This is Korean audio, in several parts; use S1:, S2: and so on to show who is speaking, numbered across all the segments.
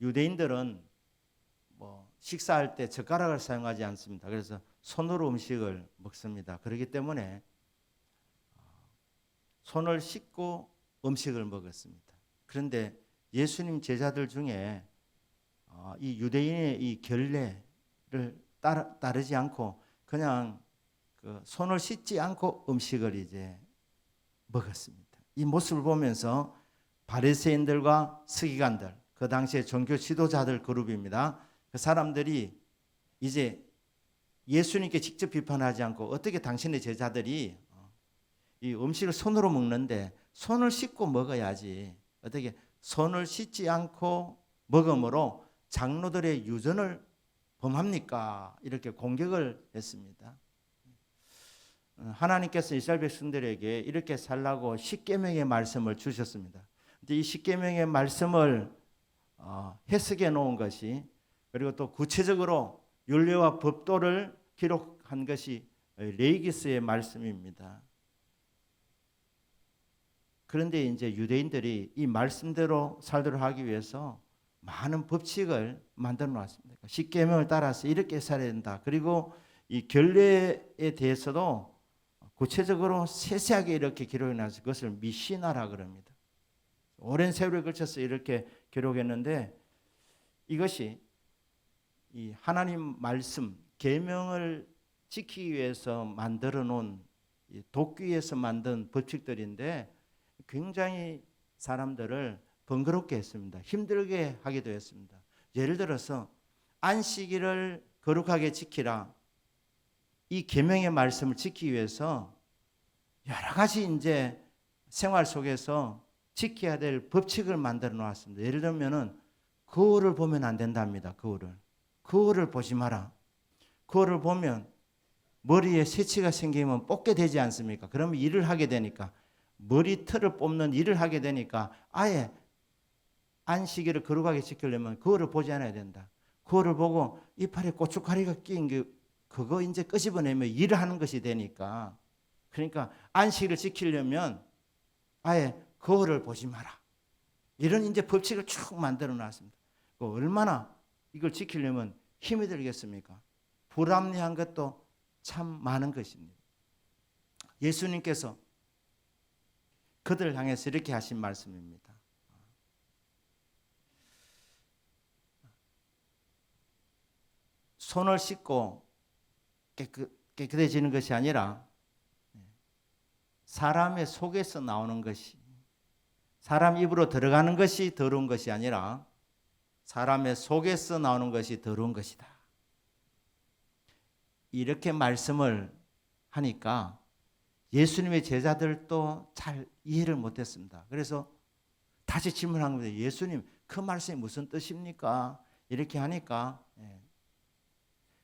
S1: 유대인들은 뭐 식사할 때 젓가락을 사용하지 않습니다. 그래서 손으로 음식을 먹습니다. 그렇기 때문에 어, 손을 씻고 음식을 먹었습니다. 그런데 예수님 제자들 중에 어, 이 유대인의 이 결례를 따르, 따르 지 않고 그냥 그 손을 씻지 않고 음식을 이제 먹었습니다. 이 모습을 보면서 바리새인들과 서기관들 그 당시에 종교 지도자들 그룹입니다. 그 사람들이 이제 예수님께 직접 비판하지 않고 어떻게 당신의 제자들이 어, 이 음식을 손으로 먹는데 손을 씻고 먹어야지 어떻게 손을 씻지 않고 먹음으로 장로들의 유전을 범합니까? 이렇게 공격을 했습니다. 어, 하나님께서 이스라엘 백성들에게 이렇게 살라고 십계명의 말씀을 주셨습니다. 근데 이 십계명의 말씀을 어, 해석해 놓은 것이 그리고 또 구체적으로 윤례와 법도를 기록한 것이 레이기스의 말씀입니다. 그런데 이제 유대인들이 이 말씀대로 살도록 하기 위해서 많은 법칙을 만들어 놨습니다. 십계명을 따라서 이렇게 살아야 된다. 그리고 이 결례에 대해서도 구체적으로 세세하게 이렇게 기록해 놨어요. 그것을 미시나라 그럽니다. 오랜 세월에 걸쳐서 이렇게 기록했는데 이것이 이 하나님 말씀 계명을 지키기 위해서 만들어 놓은 이 도끼에서 만든 법칙들인데 굉장히 사람들을 번거롭게 했습니다. 힘들게 하기도 했습니다. 예를 들어서 안식일을 거룩하게 지키라. 이 계명의 말씀을 지키기 위해서 여러 가지 이제 생활 속에서 지켜야 될 법칙을 만들어 놓았습니다. 예를 들면은 거울을 보면 안 된답니다. 거울을. 거울을 보지 마라. 거울을 보면 머리에 새치가 생기면 뽑게 되지 않습니까? 그러면 일을 하게 되니까 머리털을 뽑는 일을 하게 되니까 아예 안식일을 거룩하게 지키려면 거울을 보지 않아야 된다. 거울을 보고 이빨에 고춧가루가 끼인 게 그거 이제 끄집어내면 일을 하는 것이 되니까 그러니까 안식일을 지키려면 아예 거울을 보지 마라. 이런 이제 법칙을 쭉 만들어 놨습니다. 그 얼마나 이걸 지키려면 힘이 들겠습니까? 불합리한 것도 참 많은 것입니다. 예수님께서 그들을 향해서 이렇게 하신 말씀입니다. 손을 씻고 깨끗, 깨끗해지는 것이 아니라 사람의 속에서 나오는 것이 사람 입으로 들어가는 것이 더러운 것이 아니라 사람의 속에서 나오는 것이 더러운 것이다. 이렇게 말씀을 하니까 예수님의 제자들도 잘 이해를 못했습니다. 그래서 다시 질문한 겁니다. 예수님, 그 말씀이 무슨 뜻입니까? 이렇게 하니까 예.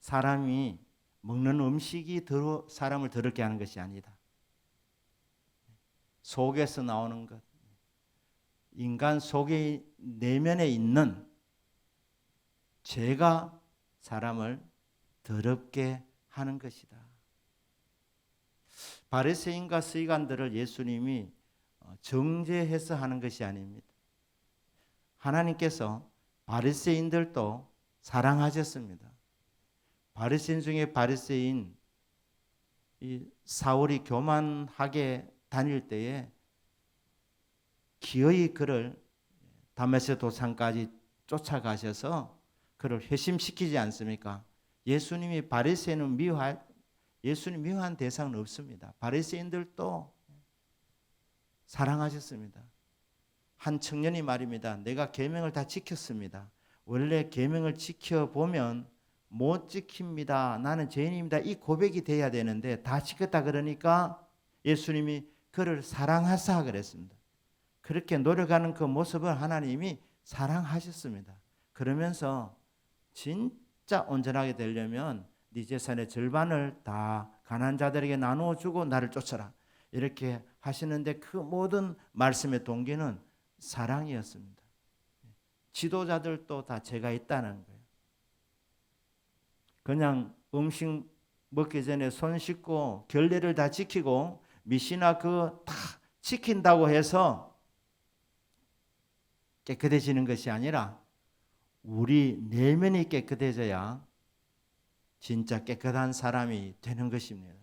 S1: 사람이 먹는 음식이 사람을 더럽게 하는 것이 아니다. 속에서 나오는 것, 인간 속의 내면에 있는 죄가 사람을 더럽게 하는 것이다. 바리새인과 서기관들을 예수님이 어, 정죄해서 하는 것이 아닙니다. 하나님께서 바리새인들도 사랑하셨습니다. 바리새인 중에 바리새인 이 사울이 교만하게 다닐 때에 기어이 그를 다메섹 도상까지 쫓아가셔서 그를 회심시키지 않습니까? 예수님이 바리새인을 미워할 예수님 미워한 대상은 없습니다. 바리새인들도 사랑하셨습니다. 한 청년이 말입니다. 내가 계명을 다 지켰습니다. 원래 계명을 지켜 보면 못 지킵니다. 나는 죄인입니다. 이 고백이 돼야 되는데 다 지켰다 그러니까 예수님이 그를 사랑하사 그랬습니다. 그렇게 노력하는 그 모습을 하나님이 사랑하셨습니다. 그러면서 진짜 온전하게 되려면 네 재산의 절반을 다 가난한 자들에게 나누어 주고 나를 쫓아라. 이렇게 하시는데 그 모든 말씀의 동기는 사랑이었습니다. 지도자들도 다 죄가 있다는 거예요. 그냥 음식 먹기 전에 손 씻고 결례를 다 지키고 미시나 그 다 지킨다고 해서 깨끗해지는 것이 아니라 우리 내면이 깨끗해져야 진짜 깨끗한 사람이 되는 것입니다.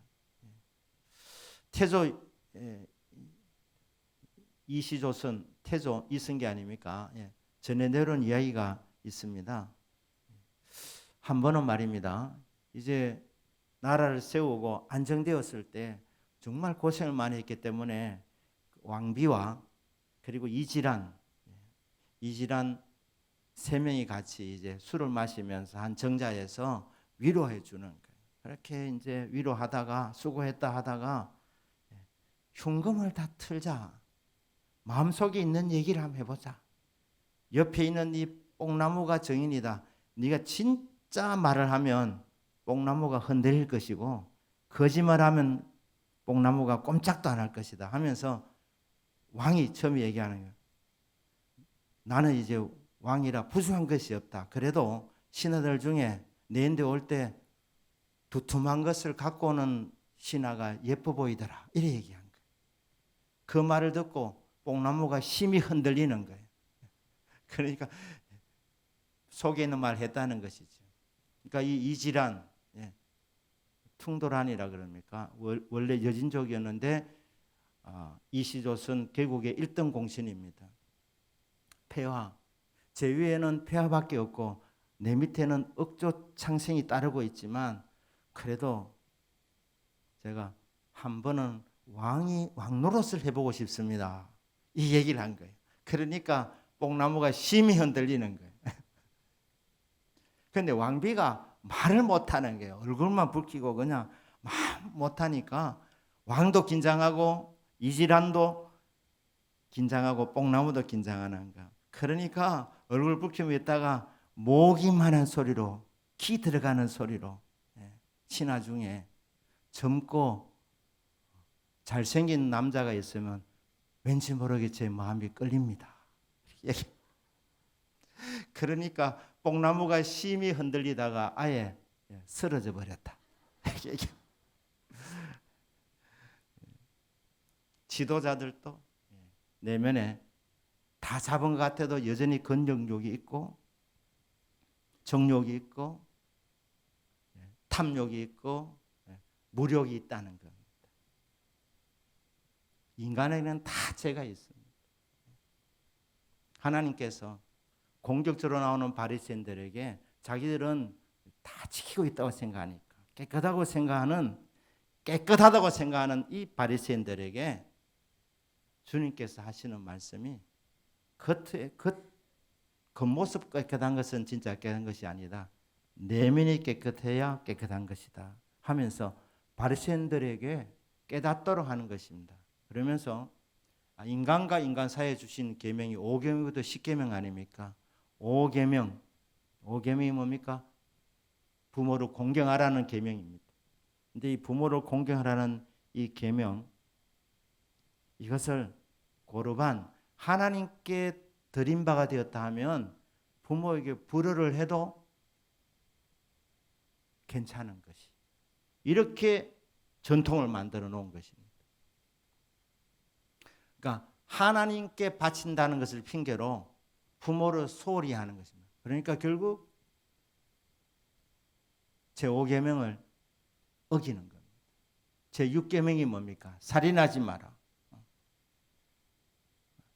S1: 태조 예, 이시조선 태조 이승기 아닙니까? 예, 전에 내려온 이야기가 있습니다. 한 번은 말입니다. 이제 나라를 세우고 안정되었을 때 정말 고생을 많이 했기 때문에 왕비와 그리고 이지란 이지란 세 명이 같이 이제 술을 마시면서 한 정자에서 위로해 주는 거예요. 그렇게 이제 위로하다가 수고했다 하다가 흉금을 다 틀자. 마음속에 있는 얘기를 한번 해보자. 옆에 있는 이 뽕나무가 정인이다. 네가 진짜 말을 하면 뽕나무가 흔들릴 것이고 거짓말하면 뽕나무가 꼼짝도 안 할 것이다 하면서 왕이 처음 얘기하는 거예요. 나는 이제 왕이라 부수한 것이 없다. 그래도 신하들 중에 내인데 올 때 두툼한 것을 갖고 오는 신하가 예뻐 보이더라. 이래 얘기한 거예요. 그 말을 듣고 뽕나무가 심히 흔들리는 거예요. 그러니까 속에 있는 말 했다는 것이죠. 그러니까 이 이질환, 예, 퉁도란이라 그럽니까? 월- 원래 여진족이었는데 아, 이시조선 개국의 1등 공신입니다. 폐화. 제 위에는 폐화밖에 없고 내 밑에는 억조 창생이 따르고 있지만 그래도 제가 한 번은 왕이 왕 노릇을 해보고 싶습니다. 이 얘기를 한 거예요. 그러니까 뽕나무가 심히 흔들리는 거예요. 근데 왕비가 말을 못하는 거예요. 얼굴만 붉히고 그냥 말 못하니까 왕도 긴장하고 이지란도 긴장하고 뽕나무도 긴장하는 거. 그러니까 얼굴 붉히고 있다가 모기만한 소리로 키 들어가는 소리로 예, 신하 중에 젊고 잘생긴 남자가 있으면 왠지 모르게 제 마음이 끌립니다. 그러니까 뽕나무가 심히 흔들리다가 아예 예, 쓰러져 버렸다. 지도자들도 예, 내면에 다 잡은 것 같아도 여전히 건정욕이 있고 정욕이 있고 예, 탐욕이 있고 예, 무력이 있다는 겁니다. 인간에게는 다 죄가 있습니다. 하나님께서 공격적으로 나오는 바리새인들에게 자기들은 다 지키고 있다고 생각하니까 깨끗하고 생각하는 깨끗하다고 생각하는 이 바리새인들에게 주님께서 하시는 말씀이 겉에 겉 겉모습 깨끗한 것은 진짜 깨끗한 것이 아니다. 내면이 깨끗해야 깨끗한 것이다. 하면서 바리새인들에게 깨닫도록 하는 것입니다. 그러면서 아, 인간과 인간 사이에 주신 계명이 5계명부터 10계명 아닙니까? 5계명. 5계명이 뭡니까? 부모를 공경하라는 계명입니다. 근데 이 부모를 공경하라는 이 계명 이것을 고르반 하나님께 드린 바가 되었다 하면 부모에게 불효를 해도 괜찮은 것이 이렇게 전통을 만들어 놓은 것입니다. 그러니까 하나님께 바친다는 것을 핑계로 부모를 소홀히 하는 것입니다. 그러니까 결국 제 5계명을 어기는 겁니다. 제 6계명이 뭡니까? 살인하지 마라.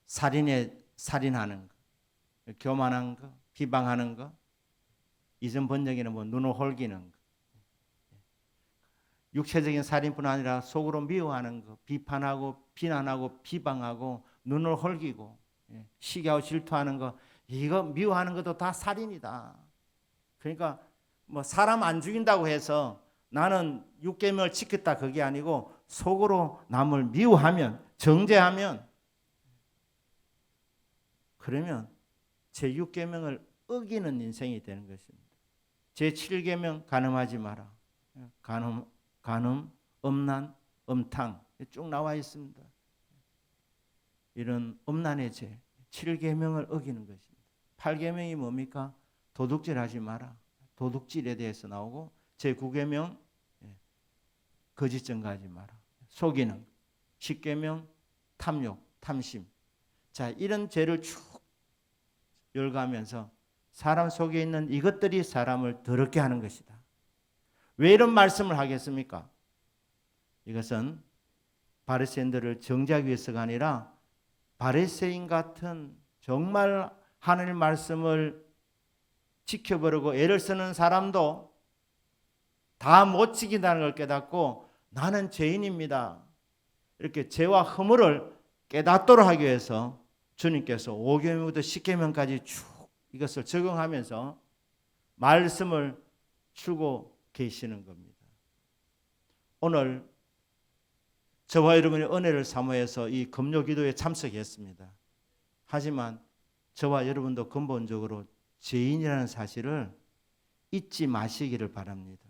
S1: 살인에 살인하는 거, 교만한 거, 비방하는 거, 이전 번역에는 뭐 눈을 홀기는 거, 육체적인 살인뿐 아니라 속으로 미워하는 거, 비판하고 비난하고 비방하고 눈을 홀기고 예, 시기하고 질투하는 거, 이거 미워하는 것도 다 살인이다. 그러니까 뭐 사람 안 죽인다고 해서 나는 육계명을 지켰다 그게 아니고 속으로 남을 미워하면 정죄하면 그러면 제 6계명을 어기는 인생이 되는 것입니다. 제 7계명 간음하지 마라. 간음 간음, 음란, 음탕 쭉 나와 있습니다. 이런 음란의 죄 7계명을 어기는 것입니다. 8계명이 뭡니까? 도둑질하지 마라. 도둑질에 대해서 나오고 제 9계명 거짓 증가하지 마라. 속이는 10계명 탐욕, 탐심. 자, 이런 죄를 쭉 열거하면서 사람 속에 있는 이것들이 사람을 더럽게 하는 것이다. 왜 이런 말씀을 하겠습니까? 이것은 바리새인들을 정죄하기 위해서가 아니라 바리새인 같은 정말 하나님 말씀을 지켜버리고 애를 쓰는 사람도 다 못 지킨다는 걸 깨닫고 나는 죄인입니다. 이렇게 죄와 허물을 깨닫도록 하기 위해서 주님께서 5계명부터 10계명까지 쭉 이것을 적용하면서 말씀을 주고 계시는 겁니다. 오늘 저와 여러분의 은혜를 사모해서 이 금요 기도에 참석했습니다. 하지만 저와 여러분도 근본적으로 죄인이라는 사실을 잊지 마시기를 바랍니다.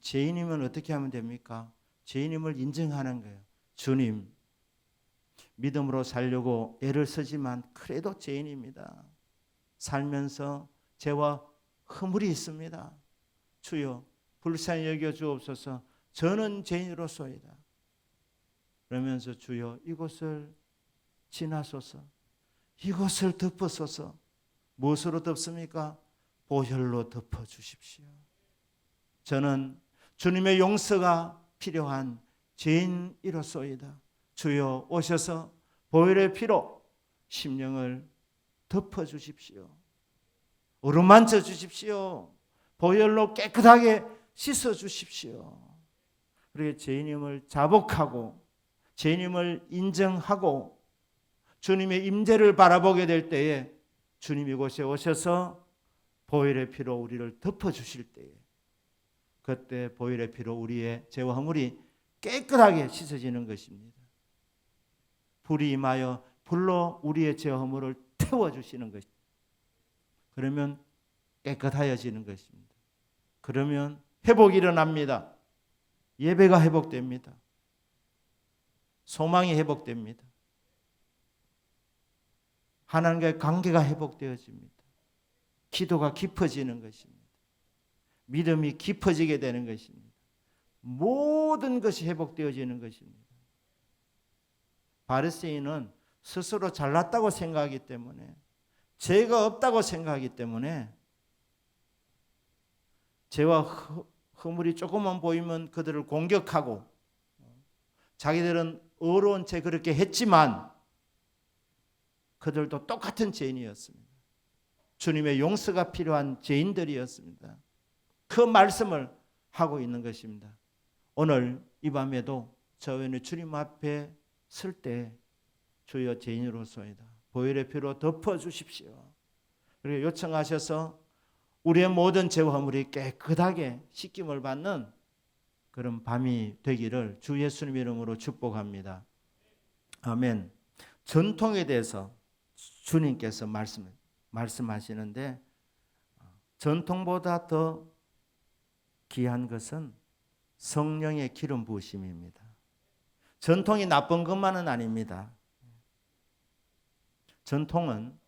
S1: 죄인이면 어떻게 하면 됩니까? 죄인임을 인정하는 거예요. 주님, 믿음으로 살려고 애를 쓰지만 그래도 죄인입니다. 살면서 죄와 허물이 있습니다. 주여, 불쌍히 여겨 주옵소서. 저는 죄인으로서이다. 그러면서 주여 이곳을 지나소서. 이곳을 덮어소서. 무엇으로 덮습니까? 보혈로 덮어 주십시오. 저는 주님의 용서가 필요한 죄인이로소이다. 주여 오셔서 보혈의 피로 심령을 덮어 주십시오. 어루만져 주십시오. 보혈로 깨끗하게 씻어 주십시오. 그렇게 죄인임을 자복하고 죄인임을 인정하고 주님의 임재를 바라보게 될 때에 주님 이곳에 오셔서 보혈의 피로 우리를 덮어 주실 때에 그때 보혈의 피로 우리의 죄와 허물이 깨끗하게 씻어지는 것입니다. 불이 임하여 불로 우리의 죄와 허물을 태워 주시는 것입니다. 그러면 깨끗하여지는 것입니다. 그러면 회복이 일어납니다. 예배가 회복됩니다. 소망이 회복됩니다. 하나님과의 관계가 회복되어집니다. 기도가 깊어지는 것입니다. 믿음이 깊어지게 되는 것입니다. 모든 것이 회복되어지는 것입니다. 바리새인은 스스로 잘났다고 생각하기 때문에 죄가 없다고 생각하기 때문에 죄와 허- 허물이 조금만 보이면 그들을 공격하고 자기들은 어려운 죄 그렇게 했지만 그들도 똑같은 죄인이었습니다. 주님의 용서가 필요한 죄인들이었습니다. 그 말씀을 하고 있는 것입니다. 오늘 이 밤에도 저희는 주님 앞에 쓸 때 주여 죄인으로서이다. 보혈의 피로 덮어 주십시오. 그리고 요청하셔서 우리의 모든 죄와 허물이 깨끗하게 씻김을 받는 그런 밤이 되기를 주 예수님 이름으로 축복합니다. 아멘. 전통에 대해서 주님께서 말씀 말씀하시는데 전통보다 더 귀한 것은 성령의 기름 부으심입니다. 전통이 나쁜 것만은 아닙니다. 전통은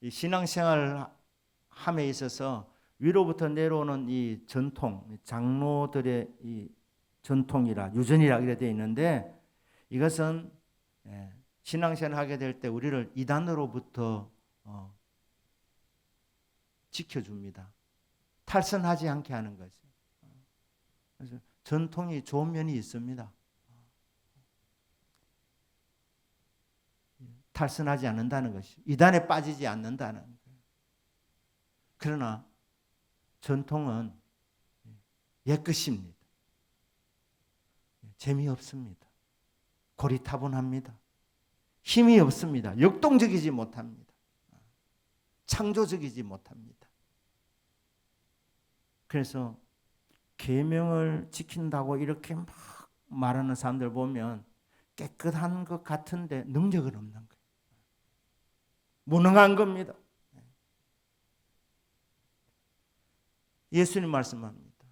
S1: 이 신앙생활 함에 있어서 위로부터 내려오는 이 전통, 장로들의 이 전통이라 유전이라 이래 되어 있는데 이것은 예, 신앙생활 하게 될 때 우리를 이단으로부터 어, 지켜줍니다. 탈선하지 않게 하는 거죠. 그래서 전통이 좋은 면이 있습니다. 탈선하지 않는다는 것이 이단에 빠지지 않는다는 거예요. 그러나 전통은 옛 것입니다. 재미없습니다. 고리타분합니다. 힘이 없습니다. 역동적이지 못합니다. 창조적이지 못합니다. 그래서 계명을 지킨다고 이렇게 막 말하는 사람들 보면 깨끗한 것 같은데 능력은 없는 거예요. 무능한 겁니다. 예수님 말씀합니다.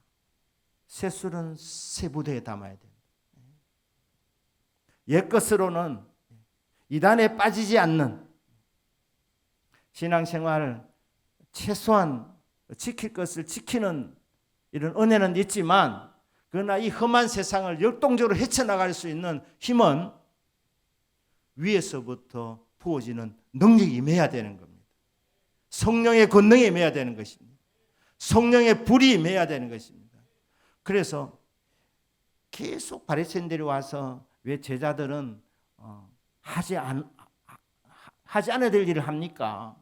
S1: 새술은 새 부대에 담아야 된다. 옛 것으로는 이단에 빠지지 않는 신앙생활 최소한 지킬 것을 지키는 이런 은혜는 있지만 그러나 이 험한 세상을 역동적으로 헤쳐나갈 수 있는 힘은 위에서부터 부어지는 능력이 임해야 되는 겁니다. 성령의 권능이 임해야 되는 것입니다. 성령의 불이 임해야 되는 것입니다. 그래서 계속 바리새인들이 와서 왜 제자들은 어, 하지 않 하지 않아야 될 일을 합니까?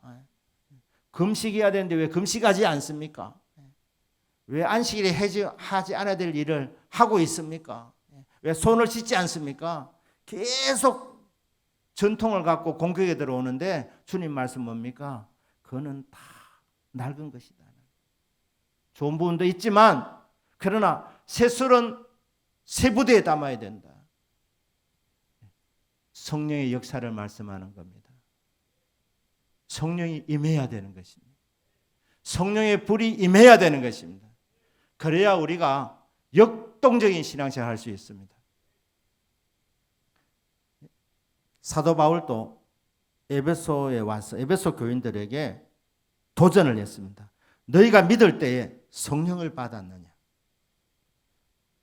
S1: 금식해야 되는데 왜 금식하지 않습니까? 왜 안식일에 하지 않아야 될 일을 하고 있습니까? 왜 손을 씻지 않습니까? 계속 전통을 갖고 공격에 들어오는데 주님 말씀 뭡니까? 그거는 다 낡은 것이다. 좋은 부분도 있지만 그러나 새 술은 새 부대에 담아야 된다. 성령의 역사를 말씀하는 겁니다. 성령이 임해야 되는 것입니다. 성령의 불이 임해야 되는 것입니다. 그래야 우리가 역동적인 신앙생활 할 수 있습니다. 사도 바울도 에베소에 와서 에베소 교인들에게 도전을 했습니다. 너희가 믿을 때에 성령을 받았느냐?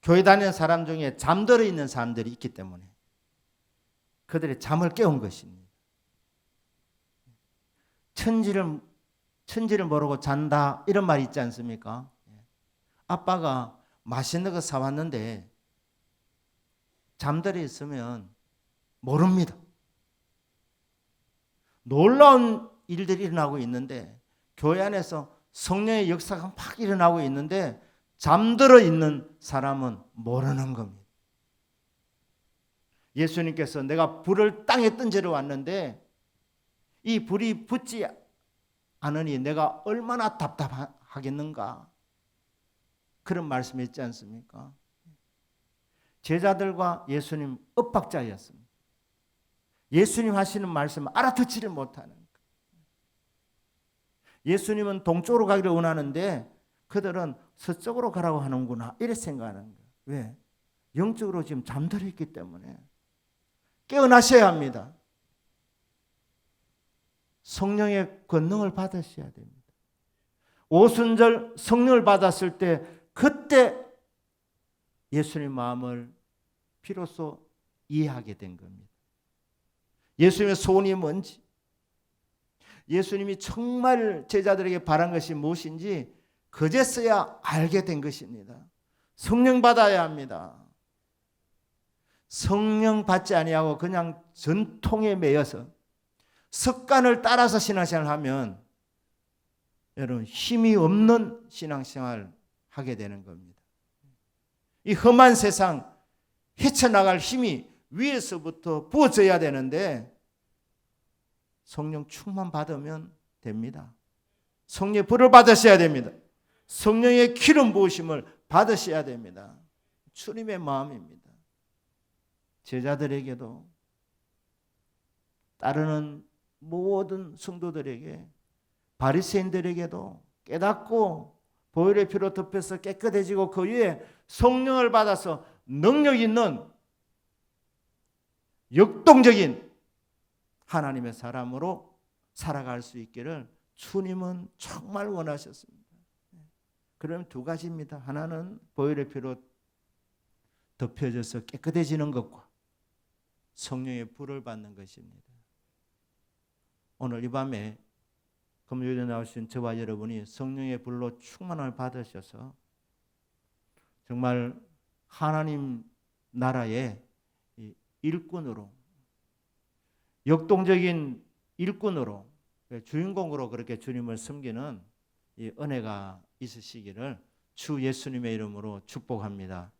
S1: 교회 다니는 사람 중에 잠들어 있는 사람들이 있기 때문에 그들의 잠을 깨운 것입니다. 천지를 천지를 모르고 잔다 이런 말이 있지 않습니까? 아빠가 맛있는 거 사왔는데 잠들어 있으면 모릅니다. 놀라운 일들이 일어나고 있는데 교회 안에서 성령의 역사가 막 일어나고 있는데 잠들어 있는 사람은 모르는 겁니다. 예수님께서 내가 불을 땅에 던지러 왔는데 이 불이 붙지 않으니 내가 얼마나 답답하겠는가 그런 말씀했지 않습니까? 제자들과 예수님 엇박자였습니다. 예수님 하시는 말씀을 알아듣지를 못하는 거. 예수님은 동쪽으로 가기를 원하는데 그들은 서쪽으로 가라고 하는구나 이렇게 생각하는 거예요. 왜? 영적으로 지금 잠들어 있기 때문에 깨어나셔야 합니다. 성령의 권능을 받으셔야 됩니다. 오순절 성령을 받았을 때 그때 예수님 마음을 비로소 이해하게 된 겁니다. 예수님의 소원이 뭔지, 예수님이 정말 제자들에게 바란 것이 무엇인지 그제서야 알게 된 것입니다. 성령 받아야 합니다. 성령 받지 아니하고 그냥 전통에 매여서 습관을 따라서 신앙생활 하면 여러분 힘이 없는 신앙생활 하게 되는 겁니다. 이 험한 세상 헤쳐나갈 힘이 위에서부터 부어져야 되는데 성령 충만 받으면 됩니다. 성령의 불을 받으셔야 됩니다. 성령의 기름 부으심을 받으셔야 됩니다. 주님의 마음입니다. 제자들에게도 따르는 모든 성도들에게 바리새인들에게도 깨닫고 보혈의 피로 덮여서 깨끗해지고 그 위에 성령을 받아서 능력 있는 역동적인 하나님의 사람으로 살아갈 수 있기를 주님은 정말 원하셨습니다. 그럼 두 가지입니다. 하나는 보혈의 피로 덮여져서 깨끗해지는 것과 성령의 불을 받는 것입니다. 오늘 이 밤에 금요일에 나오신 저와 여러분이 성령의 불로 충만을 받으셔서 정말 하나님 나라의 일꾼으로 역동적인 일꾼으로 주인공으로 그렇게 주님을 섬기는 이 은혜가 있으시기를 주 예수님의 이름으로 축복합니다.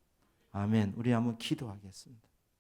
S1: 아멘. 우리 한번 기도하겠습니다.